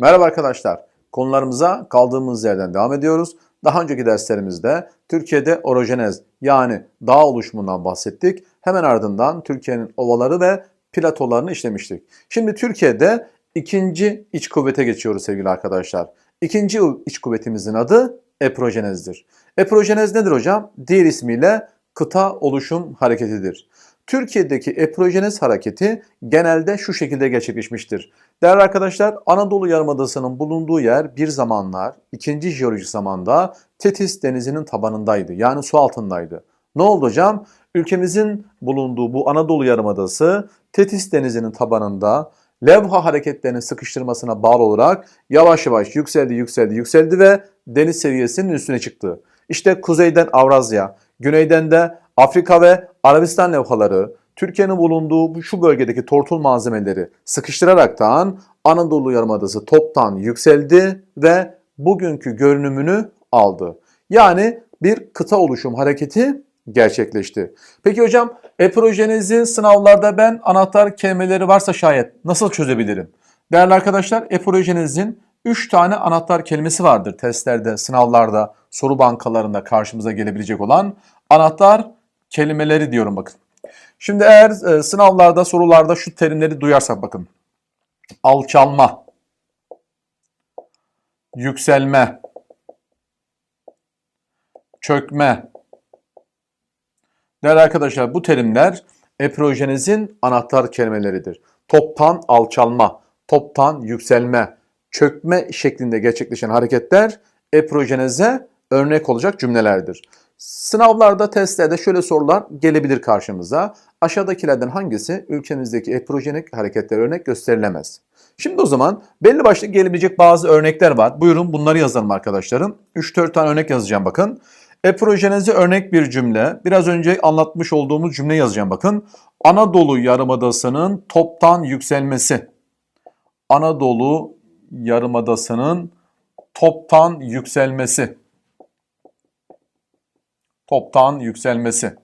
Merhaba arkadaşlar. Konularımıza kaldığımız yerden devam ediyoruz. Daha önceki derslerimizde Türkiye'de orojenez yani dağ oluşumundan bahsettik. Hemen ardından Türkiye'nin ovaları ve platolarını işlemiştik. Şimdi Türkiye'de ikinci iç kuvvete geçiyoruz sevgili arkadaşlar. İkinci iç kuvvetimizin adı eprojenezdir. Eprojenez nedir hocam? Diğer ismiyle kıta oluşum hareketidir. Türkiye'deki eprojenez hareketi genelde şu şekilde gerçekleşmiştir. Değerli arkadaşlar, Anadolu Yarımadası'nın bulunduğu yer bir zamanlar, ikinci jeolojik zamanda Tetis denizinin tabanındaydı. Yani su altındaydı. Ne oldu hocam? Ülkemizin bulunduğu bu Anadolu Yarımadası Tetis denizinin tabanında levha hareketlerinin sıkıştırmasına bağlı olarak yavaş yavaş yükseldi, yükseldi, yükseldi ve deniz seviyesinin üstüne çıktı. İşte kuzeyden Avrasya, güneyden de Afrika ve Arabistan levhaları, Türkiye'nin bulunduğu bu- şu bölgedeki tortul malzemeleri sıkıştıraraktan Anadolu Yarımadası toptan yükseldi ve bugünkü görünümünü aldı. Yani bir kıta oluşum hareketi gerçekleşti. Peki hocam eprojenezi sınavlarda ben anahtar kelimeleri varsa şayet nasıl çözebilirim? Değerli arkadaşlar eprojenezin 3 tane anahtar kelimesi vardır testlerde, sınavlarda, soru bankalarında karşımıza gelebilecek olan anahtar kelimeleri diyorum bakın. Şimdi eğer e, sınavlarda, sorularda şu terimleri duyarsak bakın. Alçalma, yükselme, çökme. Değerli arkadaşlar bu terimler eprojenezin anahtar kelimeleridir. Toptan alçalma, toptan yükselme, çökme şeklinde gerçekleşen hareketler eprojeneze örnek olacak cümlelerdir. Sınavlarda, testlerde şöyle sorular gelebilir karşımıza. Aşağıdakilerden hangisi ülkemizdeki eprojenik hareketlere örnek gösterilemez? Şimdi o zaman belli başlı gelebilecek bazı örnekler var. Buyurun bunları yazalım arkadaşlarım. 3-4 tane örnek yazacağım bakın. Eprojeneze örnek bir cümle. Biraz önce anlatmış olduğumuz cümle yazacağım bakın. Anadolu Yarımadası'nın toptan yükselmesi. Anadolu Yarımadası'nın toptan yükselmesi. Toptan yükselmesi.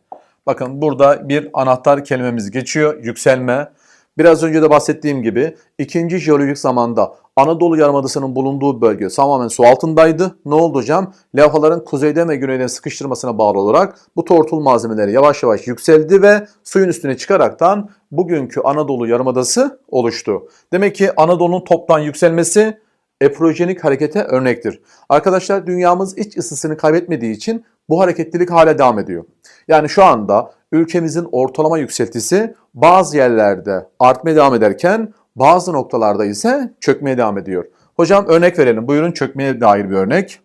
Bakın burada bir anahtar kelimemiz geçiyor. Yükselme. Biraz önce de bahsettiğim gibi ikinci jeolojik zamanda Anadolu Yarımadası'nın bulunduğu bölge tamamen su altındaydı. Ne oldu hocam? Levhaların kuzeyden ve güneyden sıkıştırmasına bağlı olarak bu tortul malzemeleri yavaş yavaş yükseldi ve suyun üstüne çıkaraktan bugünkü Anadolu Yarımadası oluştu. Demek ki Anadolu'nun toptan yükselmesi eprojenik harekete örnektir. Arkadaşlar dünyamız iç ısısını kaybetmediği için bu hareketlilik hala devam ediyor. Yani şu anda ülkemizin ortalama yükseltisi bazı yerlerde artmaya devam ederken bazı noktalarda ise çökmeye devam ediyor. Hocam örnek verelim. Buyurun çökmeye dair bir örnek.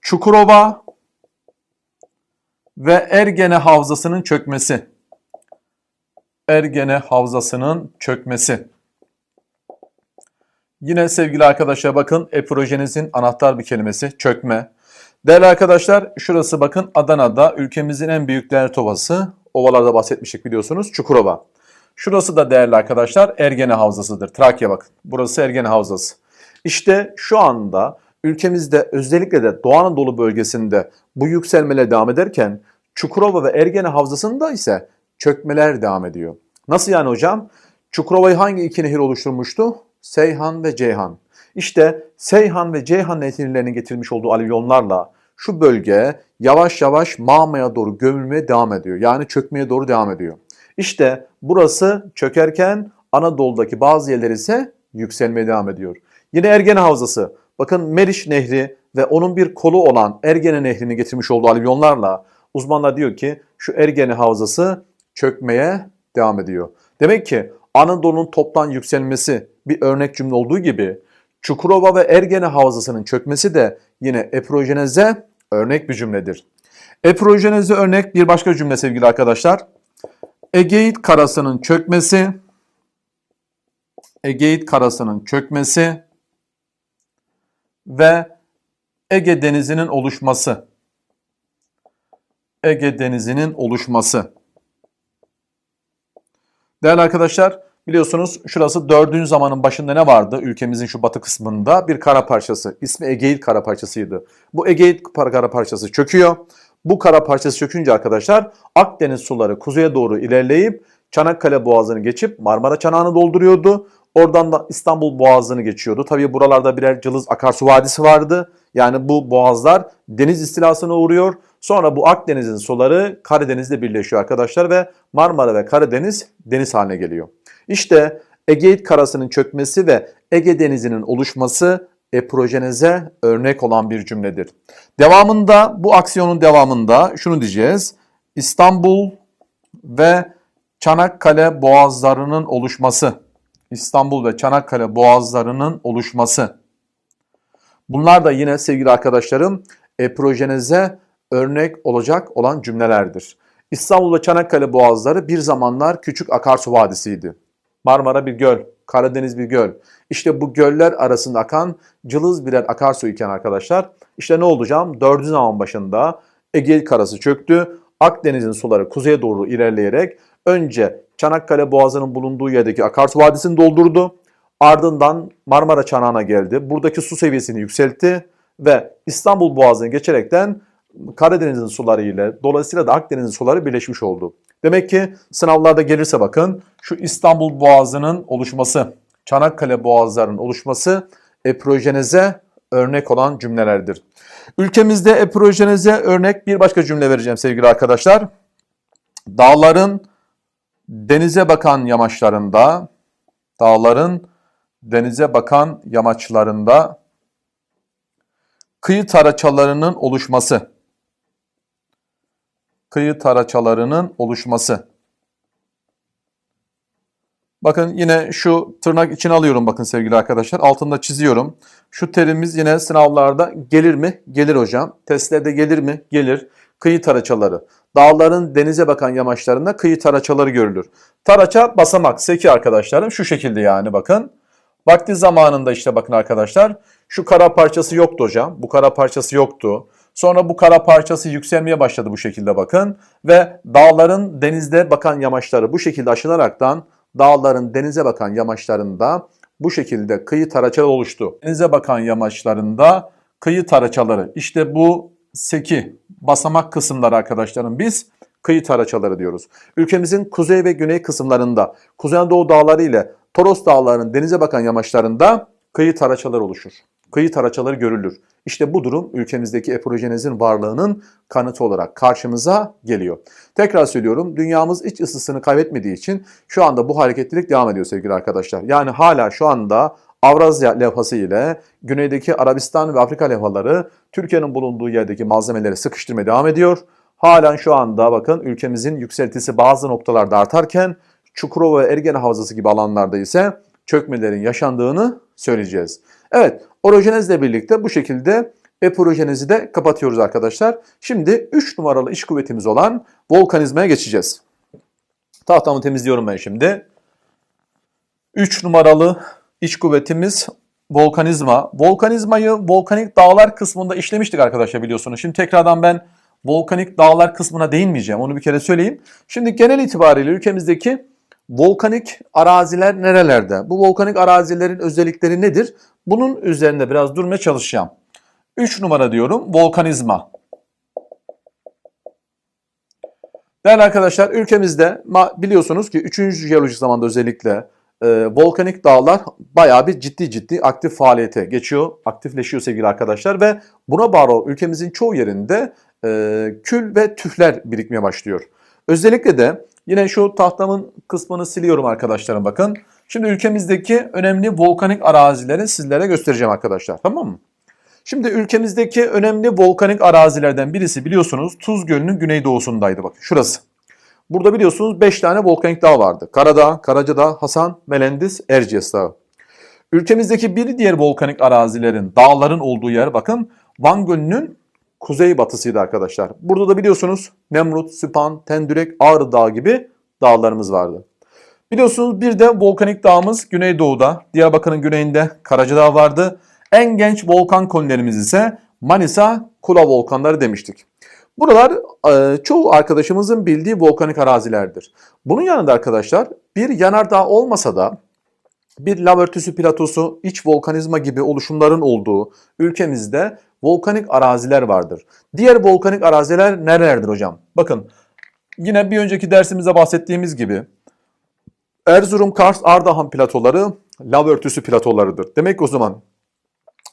Çukurova ve Ergene Havzası'nın çökmesi. Ergene Havzası'nın çökmesi. Yine sevgili arkadaşlar bakın eprojenizin anahtar bir kelimesi çökme. Değerli arkadaşlar şurası bakın Adana'da ülkemizin en büyük değerli ovası. Ovalarda bahsetmiştik biliyorsunuz Çukurova. Şurası da değerli arkadaşlar Ergene Havzası'dır. Trakya bakın. Burası Ergene Havzası. İşte şu anda ülkemizde özellikle de Doğu Anadolu bölgesinde bu yükselmeler devam ederken Çukurova ve Ergene Havzası'nda ise çökmeler devam ediyor. Nasıl yani hocam? Çukurova'yı hangi iki nehir oluşturmuştu? Seyhan ve Ceyhan. İşte Seyhan ve Ceyhan nehirlerinin getirmiş olduğu alüvyonlarla şu bölge yavaş yavaş mağmaya doğru gömülmeye devam ediyor. Yani çökmeye doğru devam ediyor. İşte burası çökerken Anadolu'daki bazı yerler ise yükselmeye devam ediyor. Yine Ergene Havzası. Bakın Meriç Nehri ve onun bir kolu olan Ergene Nehri'nin getirmiş olduğu alüvyonlarla uzmanlar diyor ki şu Ergene Havzası çökmeye devam ediyor. Demek ki Anadolu'nun toptan yükselmesi bir örnek cümle olduğu gibi Çukurova ve Ergene Havzası'nın çökmesi de yine eprojeneze örnek bir cümledir. Eprojeneze örnek bir başka cümle sevgili arkadaşlar. Egeit karasının çökmesi, Egeit karasının çökmesi ve Ege denizinin oluşması. Ege denizinin oluşması. Değerli arkadaşlar biliyorsunuz şurası 4. zamanın başında ne vardı? Ülkemizin şu batı kısmında bir kara parçası. İsmi Egeit kara parçasıydı. Bu Egeit kara parçası çöküyor. Bu kara parçası çökünce arkadaşlar Akdeniz suları kuzeye doğru ilerleyip Çanakkale Boğazı'nı geçip Marmara Çanağı'nı dolduruyordu. Oradan da İstanbul Boğazı'nı geçiyordu. Tabii buralarda birer cılız akarsu vadisi vardı. Yani bu boğazlar deniz istilasına uğruyor. Sonra bu Akdeniz'in suları Karadeniz'le birleşiyor arkadaşlar ve Marmara ve Karadeniz deniz haline geliyor. İşte Egeit karasının çökmesi ve Ege Denizi'nin oluşması eprojeneze örnek olan bir cümledir. Devamında bu aksiyonun devamında şunu diyeceğiz. İstanbul ve Çanakkale boğazlarının oluşması. İstanbul ve Çanakkale boğazlarının oluşması. Bunlar da yine sevgili arkadaşlarım eprojeneze örnek olacak olan cümlelerdir. İstanbul ve Çanakkale boğazları bir zamanlar küçük akarsu vadisiydi. Marmara bir göl, Karadeniz bir göl. İşte bu göller arasında akan cılız birer akarsu iken arkadaşlar işte ne olacağım? 4. zaman başında Ege karası çöktü. Akdeniz'in suları kuzeye doğru ilerleyerek önce Çanakkale Boğazı'nın bulunduğu yerdeki akarsu vadisini doldurdu. Ardından Marmara Çanağı'na geldi. Buradaki su seviyesini yükseltti ve İstanbul Boğazı'nı geçerekten Karadeniz'in suları ile dolayısıyla da Akdeniz'in suları birleşmiş oldu. Demek ki sınavlarda gelirse bakın şu İstanbul Boğazı'nın oluşması, Çanakkale Boğazları'nın oluşması eprojeneze örnek olan cümlelerdir. Ülkemizde eprojeneze örnek bir başka cümle vereceğim sevgili arkadaşlar. Dağların denize bakan yamaçlarında, dağların denize bakan yamaçlarında kıyı taraçalarının oluşması. Kıyı taraçalarının oluşması. Bakın yine şu tırnak için alıyorum bakın sevgili arkadaşlar. Altında çiziyorum. Şu terimiz yine sınavlarda gelir mi? Gelir hocam. Testlerde gelir mi? Gelir. Kıyı taraçaları. Dağların denize bakan yamaçlarında kıyı taraçaları görülür. Taraça basamak, seki arkadaşlarım şu şekilde yani bakın. Vakti zamanında işte bakın arkadaşlar şu kara parçası yoktu hocam. Bu kara parçası yoktu. Sonra bu kara parçası yükselmeye başladı bu şekilde bakın. Ve dağların denizde bakan yamaçları bu şekilde aşılaraktan dağların denize bakan yamaçlarında bu şekilde kıyı taraçaları oluştu. Denize bakan yamaçlarında kıyı taraçaları işte bu seki basamak kısımları arkadaşlarım biz kıyı taraçaları diyoruz. Ülkemizin kuzey ve güney kısımlarında Kuzey Anadolu dağları ile Toros dağlarının denize bakan yamaçlarında kıyı taraçaları oluşur. Kıyı taraçaları görülür. İşte bu durum ülkemizdeki eprojenezin varlığının kanıtı olarak karşımıza geliyor. Tekrar söylüyorum dünyamız iç ısısını kaybetmediği için şu anda bu hareketlilik devam ediyor sevgili arkadaşlar. Yani hala şu anda Avrasya levhası ile güneydeki Arabistan ve Afrika levhaları Türkiye'nin bulunduğu yerdeki malzemeleri sıkıştırmaya devam ediyor. Halen şu anda bakın ülkemizin yükseltisi bazı noktalarda artarken Çukurova ve Ergene Havzası gibi alanlarda ise çökmelerin yaşandığını söyleyeceğiz. Evet, orojenezle birlikte bu şekilde eprojenezi de kapatıyoruz arkadaşlar. Şimdi 3 numaralı iç kuvvetimiz olan volkanizmaya geçeceğiz. Tahtamı temizliyorum ben şimdi. 3 numaralı iç kuvvetimiz volkanizma. Volkanizmayı volkanik dağlar kısmında işlemiştik arkadaşlar biliyorsunuz. Şimdi tekrardan ben volkanik dağlar kısmına değinmeyeceğim. Onu bir kere söyleyeyim. Şimdi genel itibariyle ülkemizdeki volkanik araziler nerelerde? Bu volkanik arazilerin özellikleri nedir? Bunun üzerinde biraz durmaya çalışacağım. 3 numara diyorum volkanizma. Değerli arkadaşlar ülkemizde biliyorsunuz ki 3. jeolojik zamanda özellikle e, volkanik dağlar bayağı bir ciddi ciddi aktif faaliyete geçiyor, aktifleşiyor sevgili arkadaşlar ve buna bağlı ülkemizin çoğu yerinde e, kül ve tüfler birikmeye başlıyor. Özellikle de yine şu tahtamın kısmını siliyorum arkadaşlarım bakın. Şimdi ülkemizdeki önemli volkanik arazileri sizlere göstereceğim arkadaşlar tamam mı? Şimdi ülkemizdeki önemli volkanik arazilerden birisi biliyorsunuz Tuz Gölü'nün güneydoğusundaydı bakın şurası. Burada biliyorsunuz 5 tane volkanik dağ vardı. Karadağ, Karacadağ, Hasan, Melendiz, Erciyes Dağı. Ülkemizdeki bir diğer volkanik arazilerin, dağların olduğu yer bakın Van Gölü'nün kuzeybatısıydı arkadaşlar. Burada da biliyorsunuz Nemrut, Süphan, Tendürek, Ağrı Dağı gibi dağlarımız vardı. Biliyorsunuz bir de volkanik dağımız Güneydoğu'da, Diyarbakır'ın güneyinde Karacadağ vardı. En genç volkan kolonilerimiz ise Manisa Kula volkanları demiştik. Buralar e, çoğu arkadaşımızın bildiği volkanik arazilerdir. Bunun yanında arkadaşlar bir yanardağ olmasa da bir lav örtüsü platosu, iç volkanizma gibi oluşumların olduğu ülkemizde volkanik araziler vardır. Diğer volkanik araziler nerelerdir hocam? Bakın yine bir önceki dersimizde bahsettiğimiz gibi Erzurum, Kars, Ardahan platoları lav örtüsü platolarıdır. Demek ki o zaman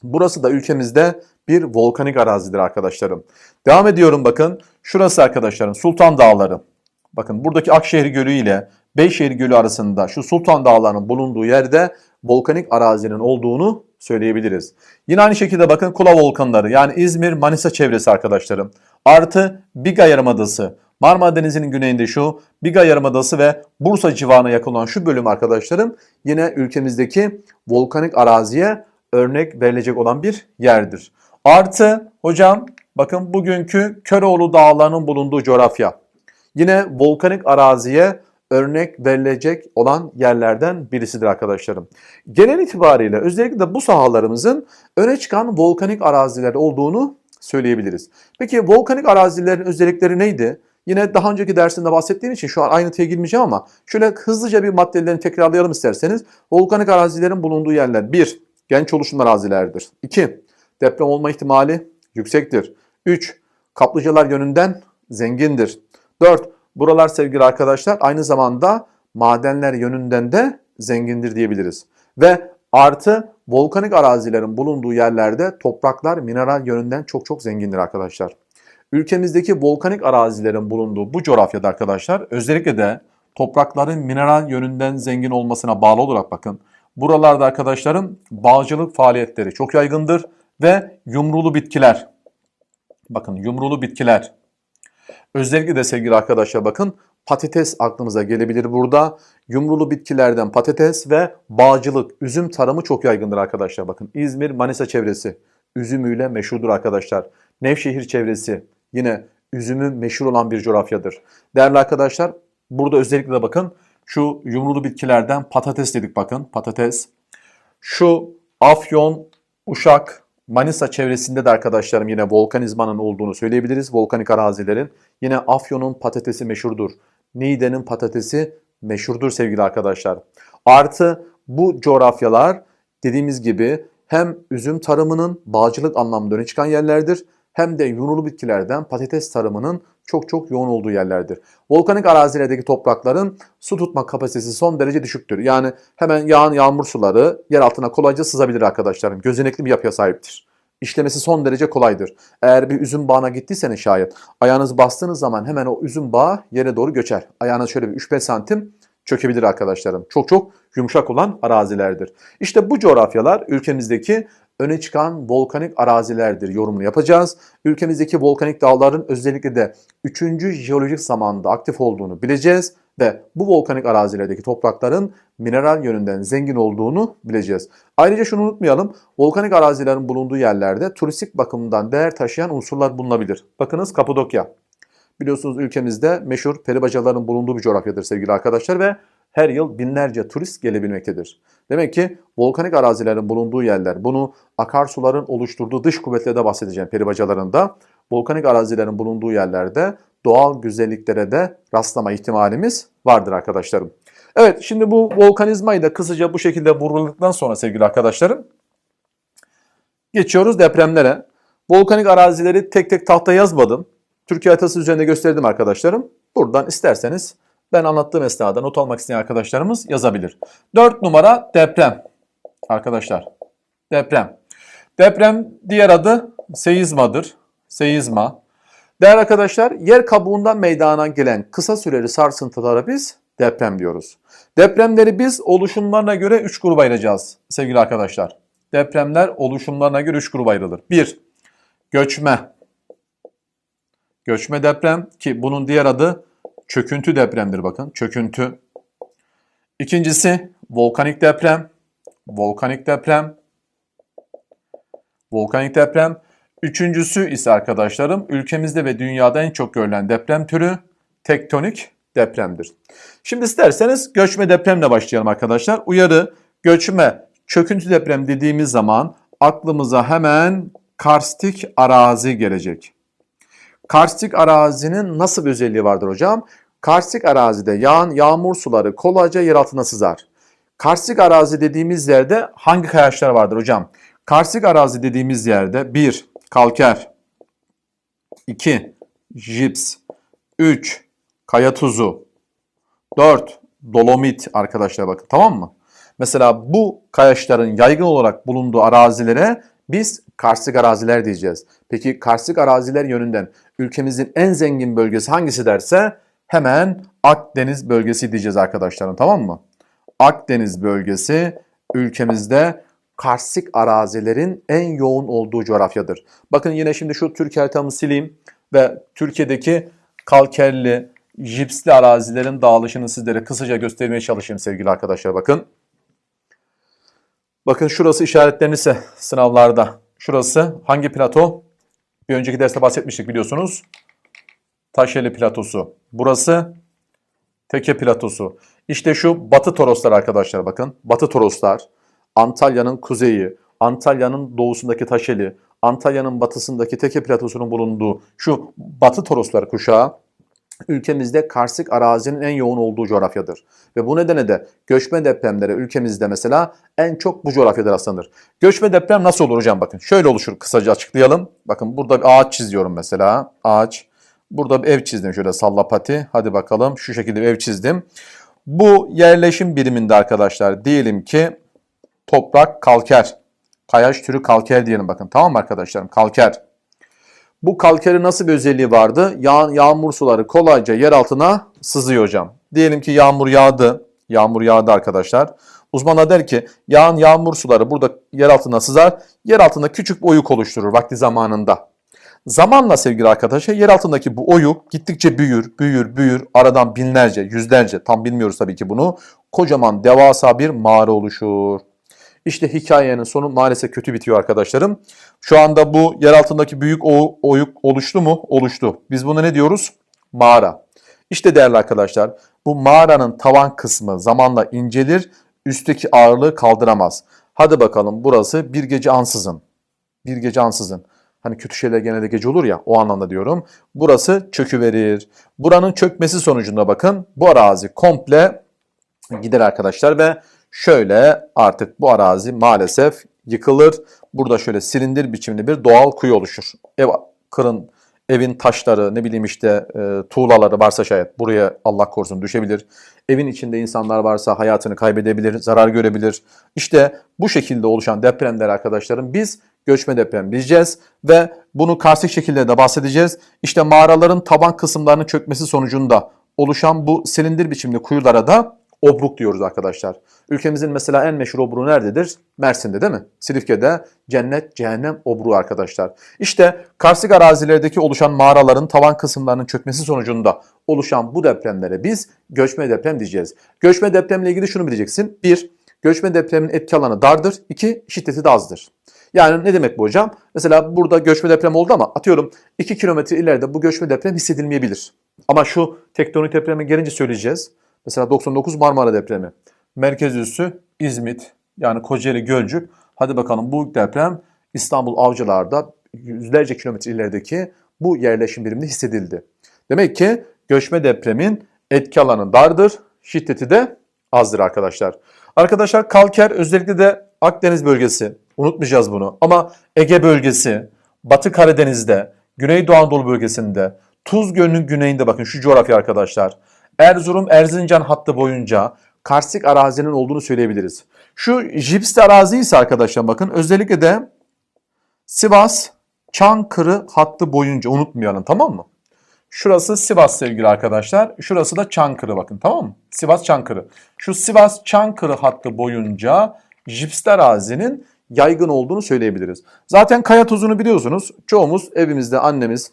burası da ülkemizde bir volkanik arazidir arkadaşlarım. Devam ediyorum bakın. Şurası arkadaşlarım Sultan Dağları. Bakın buradaki Akşehir Gölü ile Beyşehir Gölü arasında şu Sultan Dağları'nın bulunduğu yerde volkanik arazinin olduğunu söyleyebiliriz. Yine aynı şekilde bakın Kula Volkanları yani İzmir, Manisa çevresi arkadaşlarım. Artı Biga Yarımadası. Marmara Denizi'nin güneyinde şu Biga Yarımadası ve Bursa civarına yakın olan şu bölüm arkadaşlarım yine ülkemizdeki volkanik araziye örnek verilecek olan bir yerdir. Artı hocam bakın bugünkü Köroğlu Dağları'nın bulunduğu coğrafya. Yine volkanik araziye örnek verilecek olan yerlerden birisidir arkadaşlarım. Genel itibariyle özellikle de bu sahalarımızın öne çıkan volkanik araziler olduğunu söyleyebiliriz. Peki volkanik arazilerin özellikleri neydi? Yine daha önceki dersinde bahsettiğim için şu an ayrıntıya girmeyeceğim ama şöyle hızlıca bir maddelerini tekrarlayalım isterseniz. Volkanik arazilerin bulunduğu yerler 1. Genç oluşum arazileridir. 2. Deprem olma ihtimali yüksektir. 3. Kaplıcalar yönünden zengindir. 4. Buralar sevgili arkadaşlar aynı zamanda madenler yönünden de zengindir diyebiliriz. Ve artı volkanik arazilerin bulunduğu yerlerde topraklar mineral yönünden çok çok zengindir arkadaşlar. Ülkemizdeki volkanik arazilerin bulunduğu bu coğrafyada arkadaşlar özellikle de toprakların mineral yönünden zengin olmasına bağlı olarak bakın. Buralarda arkadaşlarım bağcılık faaliyetleri çok yaygındır ve yumrulu bitkiler. Bakın yumrulu bitkiler. Özellikle de sevgili arkadaşlar bakın patates aklımıza gelebilir burada. Yumrulu bitkilerden patates ve bağcılık, üzüm tarımı çok yaygındır arkadaşlar. Bakın İzmir, Manisa çevresi üzümüyle meşhurdur arkadaşlar. Nevşehir çevresi yine üzümü meşhur olan bir coğrafyadır. Değerli arkadaşlar burada özellikle de bakın şu yumrulu bitkilerden patates dedik bakın patates. Şu Afyon, Uşak, Manisa çevresinde de arkadaşlarım yine volkanizmanın olduğunu söyleyebiliriz. Volkanik arazilerin. Yine Afyon'un patatesi meşhurdur. Niğde'nin patatesi meşhurdur sevgili arkadaşlar. Artı bu coğrafyalar dediğimiz gibi hem üzüm tarımının bağcılık anlamında öne çıkan yerlerdir hem de yunulu bitkilerden patates tarımının çok çok yoğun olduğu yerlerdir. Volkanik arazilerdeki toprakların su tutma kapasitesi son derece düşüktür. Yani hemen yağan yağmur suları yer altına kolayca sızabilir arkadaşlarım. Gözenekli bir yapıya sahiptir. İşlemesi son derece kolaydır. Eğer bir üzüm bağına gittiyseniz şayet ayağınızı bastığınız zaman hemen o üzüm bağı yere doğru göçer. Ayağınız şöyle bir 3-5 santim çökebilir arkadaşlarım. Çok çok yumuşak olan arazilerdir. İşte bu coğrafyalar ülkemizdeki öne çıkan volkanik arazilerdir yorumunu yapacağız. Ülkemizdeki volkanik dağların özellikle de 3. jeolojik zamanda aktif olduğunu bileceğiz ve bu volkanik arazilerdeki toprakların mineral yönünden zengin olduğunu bileceğiz. Ayrıca şunu unutmayalım. Volkanik arazilerin bulunduğu yerlerde turistik bakımdan değer taşıyan unsurlar bulunabilir. Bakınız Kapadokya. Biliyorsunuz ülkemizde meşhur peribacaların bulunduğu bir coğrafyadır sevgili arkadaşlar ve her yıl binlerce turist gelebilmektedir. Demek ki volkanik arazilerin bulunduğu yerler, bunu akarsuların oluşturduğu dış kuvvetlerde bahsedeceğim peribacalarında, volkanik arazilerin bulunduğu yerlerde doğal güzelliklere de rastlama ihtimalimiz vardır arkadaşlarım. Evet şimdi bu volkanizmayı da kısaca bu şekilde vurguladıktan sonra sevgili arkadaşlarım geçiyoruz depremlere. Volkanik arazileri tek tek tahta yazmadım. Türkiye haritası üzerinde gösterdim arkadaşlarım. Buradan isterseniz ben anlattığım esnada not almak isteyen arkadaşlarımız yazabilir. 4 numara deprem. Arkadaşlar deprem. Deprem diğer adı seizmadır. Seizma. Değerli arkadaşlar yer kabuğundan meydana gelen kısa süreli sarsıntılara biz deprem diyoruz. Depremleri biz oluşumlarına göre 3 gruba ayıracağız sevgili arkadaşlar. Depremler oluşumlarına göre 3 gruba ayrılır. 1. Göçme. Göçme deprem ki bunun diğer adı çöküntü depremdir bakın. Çöküntü. İkincisi volkanik deprem. Volkanik deprem. Volkanik deprem. Üçüncüsü ise arkadaşlarım ülkemizde ve dünyada en çok görülen deprem türü tektonik depremdir. Şimdi isterseniz göçme depremle başlayalım arkadaşlar. Uyarı göçme çöküntü deprem dediğimiz zaman aklımıza hemen karstik arazi gelecek. Karstik arazinin nasıl bir özelliği vardır hocam? Karstik arazide yağan yağmur suları kolayca yer altına sızar. Karstik arazi dediğimiz yerde hangi kayaçlar vardır hocam? Karstik arazi dediğimiz yerde 1. Kalker 2. Jips 3. Kaya tuzu 4. Dolomit arkadaşlar bakın tamam mı? Mesela bu kayaçların yaygın olarak bulunduğu arazilere biz karstik araziler diyeceğiz. Peki karstik araziler yönünden ülkemizin en zengin bölgesi hangisi derse hemen Akdeniz bölgesi diyeceğiz arkadaşlarım tamam mı? Akdeniz bölgesi ülkemizde karstik arazilerin en yoğun olduğu coğrafyadır. Bakın yine şimdi şu Türkiye haritamı sileyim ve Türkiye'deki kalkerli, jipsli arazilerin dağılışını sizlere kısaca göstermeye çalışayım sevgili arkadaşlar bakın. Bakın şurası işaretlenirse sınavlarda. Şurası hangi plato? Bir önceki derste bahsetmiştik biliyorsunuz. Taşeli platosu. Burası Teke platosu. İşte şu Batı Toroslar arkadaşlar bakın. Batı Toroslar. Antalya'nın kuzeyi, Antalya'nın doğusundaki Taşeli, Antalya'nın batısındaki Teke platosunun bulunduğu şu Batı Toroslar kuşağı ülkemizde karstik arazinin en yoğun olduğu coğrafyadır. Ve bu nedenle de göçme depremlere ülkemizde mesela en çok bu coğrafyada rastlanır. Göçme deprem nasıl olur hocam bakın. Şöyle oluşur kısaca açıklayalım. Bakın burada bir ağaç çiziyorum mesela. Ağaç. Burada bir ev çizdim şöyle sallapati. Hadi bakalım şu şekilde bir ev çizdim. Bu yerleşim biriminde arkadaşlar diyelim ki toprak kalker. Kayaç türü kalker diyelim bakın tamam mı arkadaşlarım? Kalker. Bu kalkerin nasıl bir özelliği vardı? Yağ, yağmur suları kolayca yer altına sızıyor hocam. Diyelim ki yağmur yağdı. Yağmur yağdı arkadaşlar. Uzmanlar der ki yağan yağmur suları burada yer altına sızar. Yer altında küçük bir oyuk oluşturur vakti zamanında. Zamanla sevgili arkadaşlar yer altındaki bu oyuk gittikçe büyür, büyür, büyür. Aradan binlerce, yüzlerce tam bilmiyoruz tabii ki bunu. Kocaman devasa bir mağara oluşur. İşte hikayenin sonu maalesef kötü bitiyor arkadaşlarım. Şu anda bu yer altındaki büyük oyuk oluştu mu? Oluştu. Biz buna ne diyoruz? Mağara. İşte değerli arkadaşlar bu mağaranın tavan kısmı zamanla incelir, üstteki ağırlığı kaldıramaz. Hadi bakalım burası bir gece ansızın. Bir gece ansızın. Hani kötü şeyler genelde gece olur ya o anlamda diyorum. Burası çöküverir. Buranın çökmesi sonucunda bakın bu arazi komple gider arkadaşlar ve şöyle artık bu arazi maalesef yıkılır. Burada şöyle silindir biçimli bir doğal kuyu oluşur. Ev kırın evin taşları ne bileyim işte e, tuğlaları varsa şayet buraya Allah korusun düşebilir. Evin içinde insanlar varsa hayatını kaybedebilir, zarar görebilir. İşte bu şekilde oluşan depremler arkadaşlarım biz göçme deprem diyeceğiz ve bunu karstik şekilde de bahsedeceğiz. İşte mağaraların taban kısımlarının çökmesi sonucunda oluşan bu silindir biçimli kuyulara da obruk diyoruz arkadaşlar. Ülkemizin mesela en meşhur obruğu nerededir? Mersin'de değil mi? Silifke'de cennet, cehennem obruğu arkadaşlar. İşte karstik arazilerdeki oluşan mağaraların tavan kısımlarının çökmesi sonucunda oluşan bu depremlere biz göçme deprem diyeceğiz. Göçme depremle ilgili şunu bileceksin. Bir, göçme depremin etki alanı dardır. İki, şiddeti de azdır. Yani ne demek bu hocam? Mesela burada göçme deprem oldu ama atıyorum 2 kilometre ileride bu göçme deprem hissedilmeyebilir. Ama şu tektonik depreme gelince söyleyeceğiz. Mesela 99 Marmara depremi. Merkez üssü İzmit yani Kocaeli Gölcük. Hadi bakalım bu deprem İstanbul Avcılar'da yüzlerce kilometre ilerideki bu yerleşim biriminde hissedildi. Demek ki göçme depremin etki alanı dardır, şiddeti de azdır arkadaşlar. Arkadaşlar kalker özellikle de Akdeniz bölgesi unutmayacağız bunu ama Ege bölgesi, Batı Karadeniz'de, Güneydoğu Anadolu bölgesinde, Tuz Gölü'nün güneyinde bakın şu coğrafya arkadaşlar. Erzurum Erzincan hattı boyunca karstik arazinin olduğunu söyleyebiliriz. Şu jipsli arazi ise arkadaşlar bakın özellikle de Sivas Çankırı hattı boyunca unutmayalım tamam mı? Şurası Sivas sevgili arkadaşlar. Şurası da Çankırı bakın tamam mı? Sivas Çankırı. Şu Sivas Çankırı hattı boyunca jipsli arazinin yaygın olduğunu söyleyebiliriz. Zaten kaya tuzunu biliyorsunuz. Çoğumuz evimizde annemiz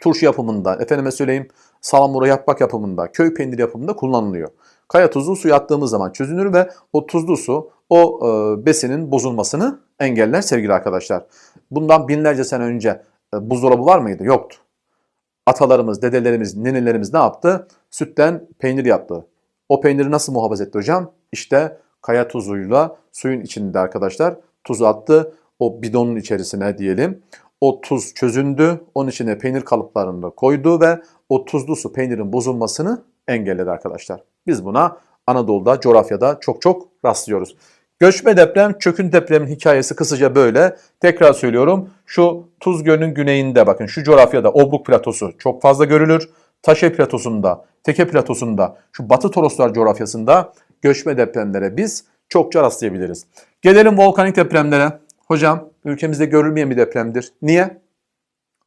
turşu yapımında, efendime söyleyeyim salamura yaprak yapımında, köy peyniri yapımında kullanılıyor. Kaya tuzu su attığımız zaman çözünür ve o tuzlu su o e, besinin bozulmasını engeller sevgili arkadaşlar. Bundan binlerce sene önce e, buzdolabı var mıydı? Yoktu. Atalarımız, dedelerimiz, ninelerimiz ne yaptı? Sütten peynir yaptı. O peyniri nasıl muhafaza etti hocam? İşte kaya tuzuyla suyun içinde arkadaşlar tuzu attı. O bidonun içerisine diyelim. O tuz çözündü. Onun içine peynir kalıplarını koydu ve o tuzlu su peynirin bozulmasını engelledi arkadaşlar. Biz buna Anadolu'da, coğrafyada çok çok rastlıyoruz. Göçme deprem, çökün depremin hikayesi kısaca böyle. Tekrar söylüyorum. Şu Tuz Gölü'nün güneyinde bakın şu coğrafyada Obruk platosu çok fazla görülür. Taşe platosunda, Teke platosunda, şu Batı Toroslar coğrafyasında göçme depremlere biz çokça rastlayabiliriz. Gelelim volkanik depremlere. Hocam ülkemizde görülmeyen bir depremdir. Niye?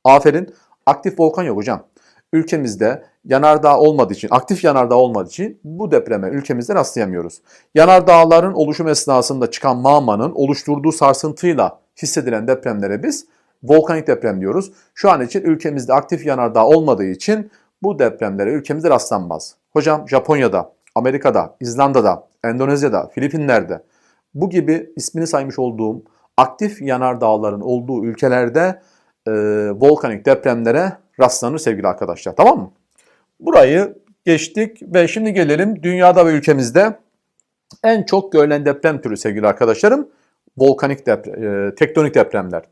Aferin. Aktif volkan yok hocam. Ülkemizde yanardağ olmadığı için, aktif yanardağ olmadığı için bu depreme ülkemizde rastlayamıyoruz. Yanardağların oluşum esnasında çıkan mağmanın oluşturduğu sarsıntıyla hissedilen depremlere biz volkanik deprem diyoruz. Şu an için ülkemizde aktif yanardağ olmadığı için bu depremlere ülkemizde rastlanmaz. Hocam Japonya'da, Amerika'da, İzlanda'da, Endonezya'da, Filipinler'de bu gibi ismini saymış olduğum aktif yanardağların olduğu ülkelerde e, volkanik depremlere rastlanır sevgili arkadaşlar. Tamam mı? Burayı geçtik ve şimdi gelelim dünyada ve ülkemizde en çok görülen deprem türü sevgili arkadaşlarım volkanik deprem, e, tektonik depremler.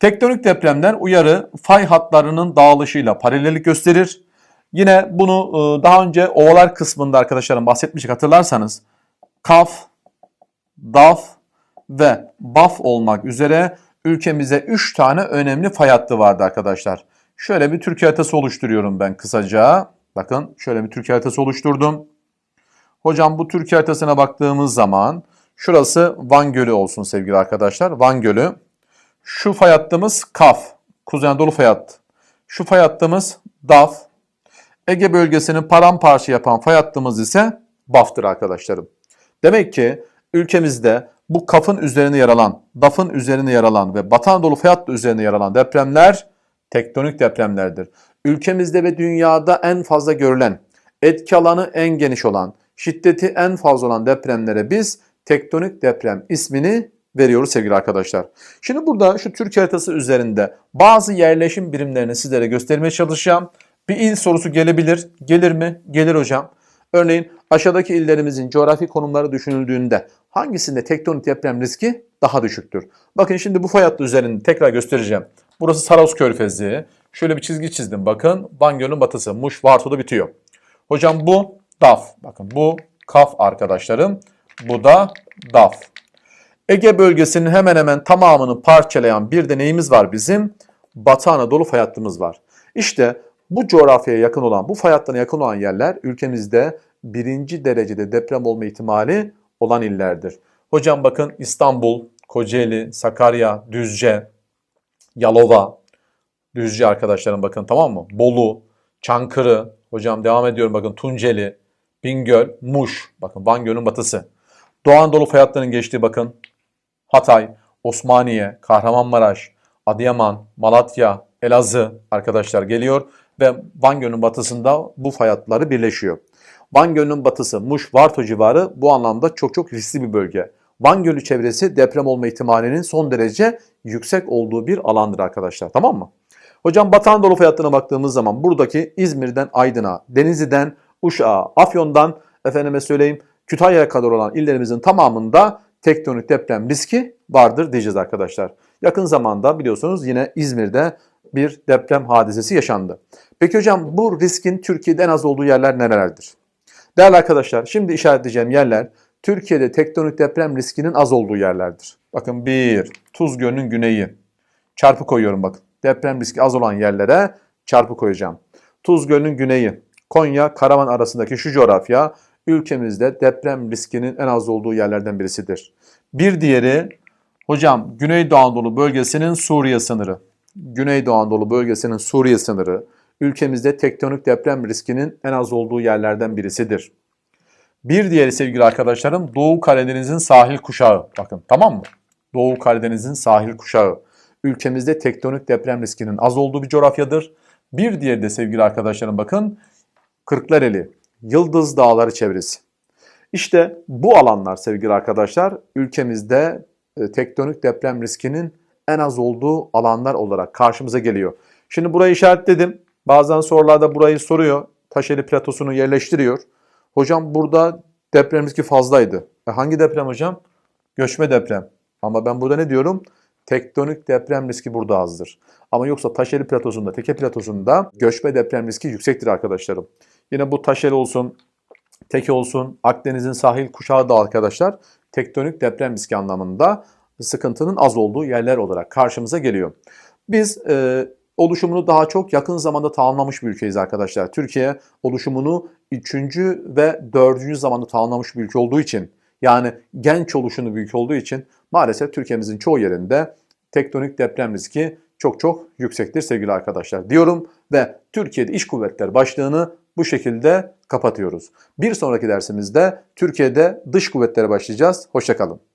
Tektonik depremler uyarı fay hatlarının dağılışıyla paralellik gösterir. Yine bunu e, daha önce ovalar kısmında arkadaşlarım bahsetmiştik hatırlarsanız. Kaf, DAF ve BAF olmak üzere ülkemizde 3 tane önemli fay hattı vardı arkadaşlar. Şöyle bir Türkiye haritası oluşturuyorum ben kısaca. Bakın şöyle bir Türkiye haritası oluşturdum. Hocam bu Türkiye haritasına baktığımız zaman şurası Van Gölü olsun sevgili arkadaşlar. Van Gölü. Şu fay hattımız KAF. Kuzey Anadolu fay hattı. Şu fay hattımız DAF. Ege bölgesini paramparça yapan fay hattımız ise BAF'tır arkadaşlarım. Demek ki ülkemizde bu kafın üzerine yer alan, DAF'ın üzerine yer alan ve Batı Anadolu fay üzerine yer alan depremler tektonik depremlerdir. Ülkemizde ve dünyada en fazla görülen, etki alanı en geniş olan, şiddeti en fazla olan depremlere biz tektonik deprem ismini veriyoruz sevgili arkadaşlar. Şimdi burada şu Türkiye haritası üzerinde bazı yerleşim birimlerini sizlere göstermeye çalışacağım. Bir il sorusu gelebilir. Gelir mi? Gelir hocam. Örneğin aşağıdaki illerimizin coğrafi konumları düşünüldüğünde hangisinde tektonik deprem riski daha düşüktür? Bakın şimdi bu fay hattı üzerinde tekrar göstereceğim. Burası Saros Körfezi. Şöyle bir çizgi çizdim. Bakın Van batısı. Muş Varto'da bitiyor. Hocam bu DAF. Bakın bu KAF arkadaşlarım. Bu da DAF. Ege bölgesinin hemen hemen tamamını parçalayan bir deneyimiz var bizim. Batı Anadolu fay hattımız var. İşte bu coğrafyaya yakın olan, bu fay hattına yakın olan yerler ülkemizde birinci derecede deprem olma ihtimali olan illerdir. Hocam bakın İstanbul, Kocaeli, Sakarya, Düzce, Yalova, Düzce arkadaşlarım bakın tamam mı? Bolu, Çankırı, hocam devam ediyorum bakın Tunceli, Bingöl, Muş, bakın Van Gölü'nün batısı. Doğu Anadolu fay hatlarının geçtiği bakın Hatay, Osmaniye, Kahramanmaraş, Adıyaman, Malatya, Elazığ arkadaşlar geliyor ve Van Gölü'nün batısında bu fay hatları birleşiyor. Van Gölü'nün batısı Muş, Varto civarı bu anlamda çok çok riskli bir bölge. Van Gölü çevresi deprem olma ihtimalinin son derece yüksek olduğu bir alandır arkadaşlar tamam mı? Hocam Batı Anadolu fay hattına baktığımız zaman buradaki İzmir'den Aydın'a, Denizli'den Uşak'a, Afyon'dan efendime söyleyeyim Kütahya'ya kadar olan illerimizin tamamında tektonik deprem riski vardır diyeceğiz arkadaşlar. Yakın zamanda biliyorsunuz yine İzmir'de bir deprem hadisesi yaşandı. Peki hocam bu riskin Türkiye'de en az olduğu yerler nerelerdir? Değerli arkadaşlar şimdi işaretleyeceğim yerler Türkiye'de tektonik deprem riskinin az olduğu yerlerdir. Bakın bir, Tuz Gölü'nün güneyi. Çarpı koyuyorum bakın. Deprem riski az olan yerlere çarpı koyacağım. Tuz Gölü'nün güneyi, Konya, Karaman arasındaki şu coğrafya ülkemizde deprem riskinin en az olduğu yerlerden birisidir. Bir diğeri hocam Güneydoğu Anadolu bölgesinin Suriye sınırı. Güneydoğu Anadolu bölgesinin Suriye sınırı ülkemizde tektonik deprem riskinin en az olduğu yerlerden birisidir. Bir diğeri sevgili arkadaşlarım Doğu Karadeniz'in sahil kuşağı. Bakın tamam mı? Doğu Karadeniz'in sahil kuşağı. Ülkemizde tektonik deprem riskinin az olduğu bir coğrafyadır. Bir diğeri de sevgili arkadaşlarım bakın Kırklareli, Yıldız Dağları çevresi. İşte bu alanlar sevgili arkadaşlar ülkemizde e, tektonik deprem riskinin en az olduğu alanlar olarak karşımıza geliyor. Şimdi burayı işaretledim. Bazen sorularda burayı soruyor. Taşeli platosunu yerleştiriyor. Hocam burada deprem riski fazlaydı. E hangi deprem hocam? Göçme deprem. Ama ben burada ne diyorum? Tektonik deprem riski burada azdır. Ama yoksa Taşeli platosunda, Teke platosunda göçme deprem riski yüksektir arkadaşlarım. Yine bu Taşeli olsun, Teke olsun, Akdeniz'in sahil kuşağı da arkadaşlar tektonik deprem riski anlamında sıkıntının az olduğu yerler olarak karşımıza geliyor. Biz e, oluşumunu daha çok yakın zamanda tamamlamış bir ülkeyiz arkadaşlar. Türkiye oluşumunu 3. ve 4. zamanda tamamlamış bir ülke olduğu için Yani genç oluşunu büyük olduğu için maalesef Türkiye'mizin çoğu yerinde tektonik deprem riski çok çok yüksektir sevgili arkadaşlar diyorum ve Türkiye'de iş kuvvetler başlığını bu şekilde kapatıyoruz. Bir sonraki dersimizde Türkiye'de dış kuvvetlere başlayacağız. Hoşçakalın.